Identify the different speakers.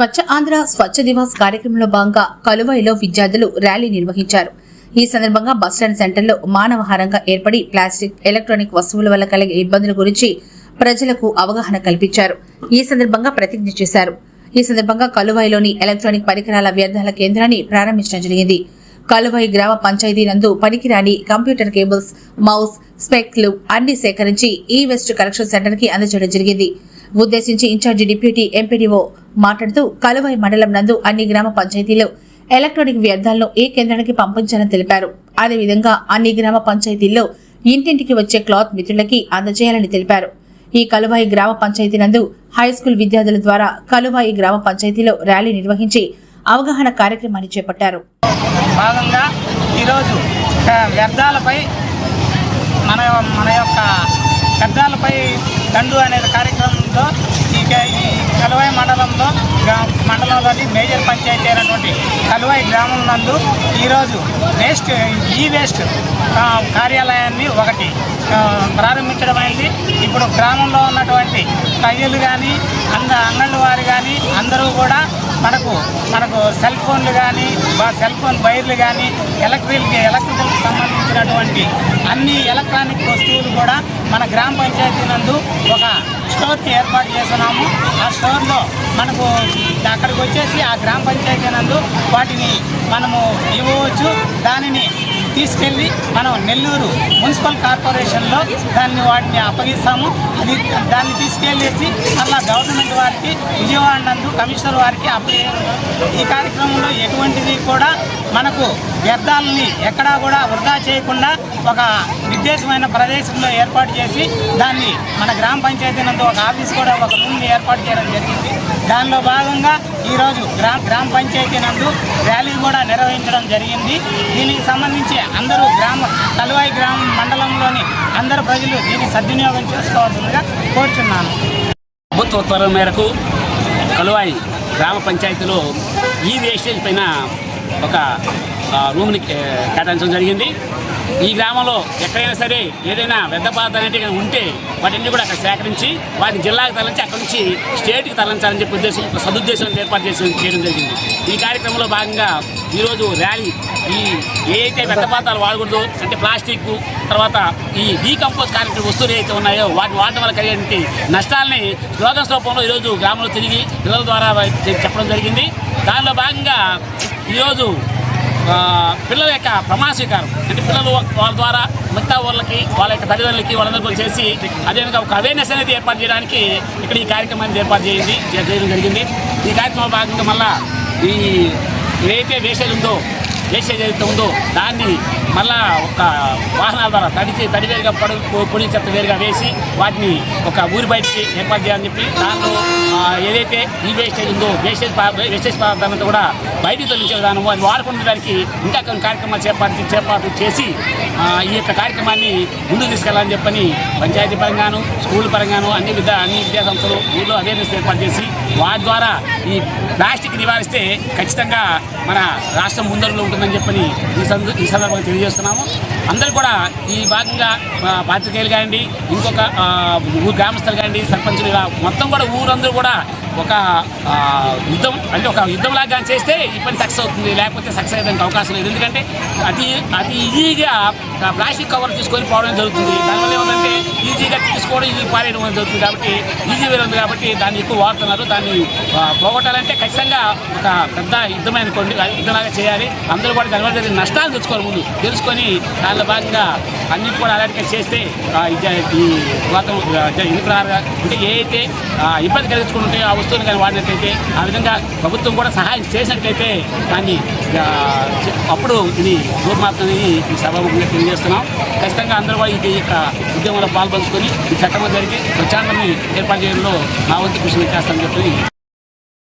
Speaker 1: స్వచ్ఛ ఆంధ్ర స్వచ్ఛ దివాస్ కార్యక్రమంలో భాగంగా కలువైలో విద్యార్థులు ర్యాలీ నిర్వహించారు. ఈ సందర్భంగా బస్టాండ్ సెంటర్లో మానవహారంగా ఏర్పడి ప్లాస్టిక్ ఎలక్ట్రానిక్ వస్తువుల వల్ల కలిగే ఇబ్బందుల గురించి ప్రజలకు అవగాహన కల్పించారు. ఈ సందర్భంగా ప్రతిజ్ఞ చేశారు. ఈ సందర్భంగా కలువాయిలోని ఎలక్ట్రానిక్ పరికరాల వ్యర్థాల కేంద్రాన్ని ప్రారంభించడం జరిగింది. కలువాయి గ్రామ పంచాయతీ నందు పనికిరాని కంప్యూటర్ కేబుల్స్ మౌస్ స్పెక్లు అన్ని సేకరించి ఈ వెస్ట్ కలెక్షన్ సెంటర్కి అందజేయడం జరిగింది. ఉద్దేశించి ఇన్ఛార్జి డిప్యూటీ ఎంపీడీఓ మాట్లాడుతూ కలువాయి మండలం నందు అన్ని గ్రామ పంచాయతీలు ఎలక్ట్రానిక్ వ్యర్థాలను ఏ కేంద్రానికి పంపించాలని తెలిపారు. అదేవిధంగా అన్ని గ్రామ పంచాయతీల్లో ఇంటింటికి వచ్చే క్లాత్ మిత్రులకి అందజేయాలని తెలిపారు. ఈ కలువాయి గ్రామ పంచాయతీ నందు హై స్కూల్ విద్యార్థుల ద్వారా కలువాయి గ్రామ పంచాయతీలో ర్యాలీ నిర్వహించి అవగాహన కార్యక్రమాన్ని చేపట్టారు.
Speaker 2: భాగంగా ఈరోజు వ్యర్థాలపై మన మన యొక్క వ్యర్థాలపై దండు అనే కార్యక్రమంలో ఈ కలువాయి మండలంలో మండలంలోని మేజర్ పంచాయతీ అయినటువంటి కలువాయి గ్రామం నందు ఈరోజు వేస్ట్ ఈ వేస్ట్ కార్యాలయాన్ని ఒకటి ప్రారంభించడం అయింది. ఇప్పుడు గ్రామంలో ఉన్నటువంటి కయ్యలు కానీ అంద అంగళ్ళు వారు కానీ అందరూ కూడా మనకు మనకు సెల్ ఫోన్లు కానీ సెల్ ఫోన్ వైర్లు కానీ ఎలక్ట్రిక్ ఎలక్ట్రికల్కి సంబంధించినటువంటి అన్ని ఎలక్ట్రానిక్ వస్తువులు కూడా మన గ్రామ పంచాయతీ నందు ఒక స్టోర్ని ఏర్పాటు చేస్తున్నాము. ఆ స్టోర్లో మనకు అక్కడికి వచ్చేసి ఆ గ్రామ పంచాయతీ నందు వాటిని మనము ఇవ్వవచ్చు. దానిని తీసుకెళ్ళి మనం నెల్లూరు మున్సిపల్ కార్పొరేషన్లో దాన్ని వాటిని అప్పగిస్తాము. అది దాన్ని తీసుకెళ్ళేసి మళ్ళా గవర్నమెంట్ వారికి విజయవాడ నందు కమిషనర్ వారికి అప్పగించాము ఈ కార్యక్రమంలో ఎటువంటిది కూడా మనకు వ్యర్థాలని ఎక్కడా కూడా వృధా చేయకుండా ఒక నిర్దేశమైన ప్రదేశంలో ఏర్పాటు చేసి దాన్ని మన గ్రామ పంచాయతీ నందు ఒక ఆఫీస్ కూడా ఒక రూమ్ని ఏర్పాటు చేయడం జరిగింది. దానిలో భాగంగా ఈరోజు గ్రామ గ్రామ పంచాయతీ నందు ర్యాలీ కూడా నిర్వహించడం జరిగింది. దీనికి సంబంధించి అందరూ గ్రామ కలువాయి గ్రామ మండలంలోని అందరు ప్రజలు దీన్ని సద్వినియోగం చేసుకోవాల్సిందిగా కోరుచున్నాను.
Speaker 3: ప్రభుత్వ ఉత్తర్వుల మేరకు కలువాయి గ్రామ పంచాయతీలో ఈ వేస్టేజ్ పైన ఒక రూమ్ని కేటాయించడం జరిగింది. ఈ గ్రామంలో ఎక్కడైనా సరే ఏదైనా వ్యర్థ పదార్థాలు అనేవి ఉంటే వాటిని కూడా అక్కడ సేకరించి వాటిని జిల్లాకు తరలించి అక్కడి నుంచి స్టేట్కి తరలించాలని చెప్పి ఉద్దేశం సదుద్దేశం ఏర్పాటు చేసి చేయడం జరిగింది. ఈ కార్యక్రమంలో భాగంగా ఈరోజు ర్యాలీ ఈ ఏదైతే వ్యర్థ పదార్థాలు వాడకూడదు అంటే ప్లాస్టిక్ తర్వాత ఈ డీకంపోజ్ కార్యక్రమ వస్తువులు ఏవైతే ఉన్నాయో వాటిని వాడటం వల్ల కలిగేటువంటి నష్టాలని స్లోగన్స్ రూపంలో ఈరోజు గ్రామంలో తిరిగి పిల్లల ద్వారా చెప్పడం జరిగింది. దానిలో భాగంగా ఈరోజు పిల్లల యొక్క ప్రమాణ స్వీకారం. అంటే పిల్లలు వాళ్ళ ద్వారా మిగతా వాళ్ళకి వాళ్ళ యొక్క తల్లిదండ్రులకి వాళ్ళందరికీ చేసి అదేవిధంగా ఒక అవేర్నెస్ అనేది ఏర్పాటు చేయడానికి ఇక్కడ ఈ కార్యక్రమాన్ని ఏర్పాటు చేయింది చేయడం జరిగింది. ఈ కార్యక్రమంలో భాగంగా మళ్ళా ఈ ఏదైతే వేసేజ్ ఉందో వేసేజ్ ఏదైతే ఉందో దాన్ని మళ్ళా ఒక వాహనాల ద్వారా తడిచి తడి వేరుగా పొడి పొడి చెత్త వేరుగా వేసి వాటిని ఒక ఊరి బయటికి ఏర్పాటు చేయాలని చెప్పి దాంట్లో ఏదైతే ఈ వేస్టేజ్ ఉందో వేస్టేజ్ పా- వేస్టేజ్ పదార్థాలంతా కూడా బయటికి తొలగించే విధానం అది వాడుకునే దానికి ఇంకా కొన్ని కార్యక్రమాలు చేపట్టి చేపట్టి చేసి ఈ యొక్క కార్యక్రమాన్ని ముందుకు తీసుకెళ్ళాలని చెప్పని పంచాయతీ పరంగాను స్కూల్ పరంగాను అన్ని విద్యా అన్ని విద్యాసంస్థలు ఊళ్ళో అవేర్నెస్ ఏర్పాటు చేసి వాటి ద్వారా ఈ ప్లాస్టిక్ నివారిస్తే ఖచ్చితంగా మన రాష్ట్రం ముందరలో ఉంటుందని చెప్పని ఈ సంద ఈ సందర్భంగా తెలియజేస్తున్నాము. అందరూ కూడా ఈ భాగంగా పాత్రికేయులు కానివ్వండి ఇంకొక ఊరు గ్రామస్తులు కానివ్వండి సర్పంచులు మొత్తం కూడా ఊరందరూ కూడా ఒక యుద్ధం అంటే ఒక యుద్ధంలాగా చేస్తే ఈ పని సక్సెస్ అవుతుంది లేకపోతే సక్సెస్ అయ్యేదానికి అవకాశం లేదు. ఎందుకంటే అతి అతి ఈజీగా ప్లాస్టిక్ కవర్ తీసుకొని పోవడం జరుగుతుంది. దానివల్ల ఏమంటే ఈజీగా తీసుకోవడం ఈజీ పారేయడం జరుగుతుంది కాబట్టి ఈజీ వేరే ఉంది కాబట్టి దాన్ని ఎక్కువ వాడుతున్నారు. దాన్ని పోగొట్టాలంటే ఖచ్చితంగా ఒక పెద్ద యుద్ధమైన కొన్ని యుద్ధంలాగా చేయాలి. అందరూ కూడా దానివల్ల జరిగిన నష్టాలు తెలుసుకోవాలి ముందు. తెలుసుకొని దానిలో భాగంగా అన్నిటి కూడా అలాంటిగా చేస్తే ఈ గోతం ఈ ఎన్నికల అంటే ఏ అయితే ఇబ్బంది కలిగించుకుంటే వస్తువులు కానీ వాడినట్లయితే ఆ విధంగా ప్రభుత్వం కూడా సహాయం చేసినట్లయితే దాన్ని అప్పుడు ఇది రూపుమాపుతుందని ఈ సభాముఖంగా తెలియజేస్తున్నాం. ఖచ్చితంగా అందరూ కూడా ఈ యొక్క ఉద్యమంలో పాల్పంచుకొని ఈ చట్టంలో జరిగి స్వచ్ఛాందాన్ని ఏర్పాటు చేయడంలో నా వంతు కృషి చేస్తామని చెప్పి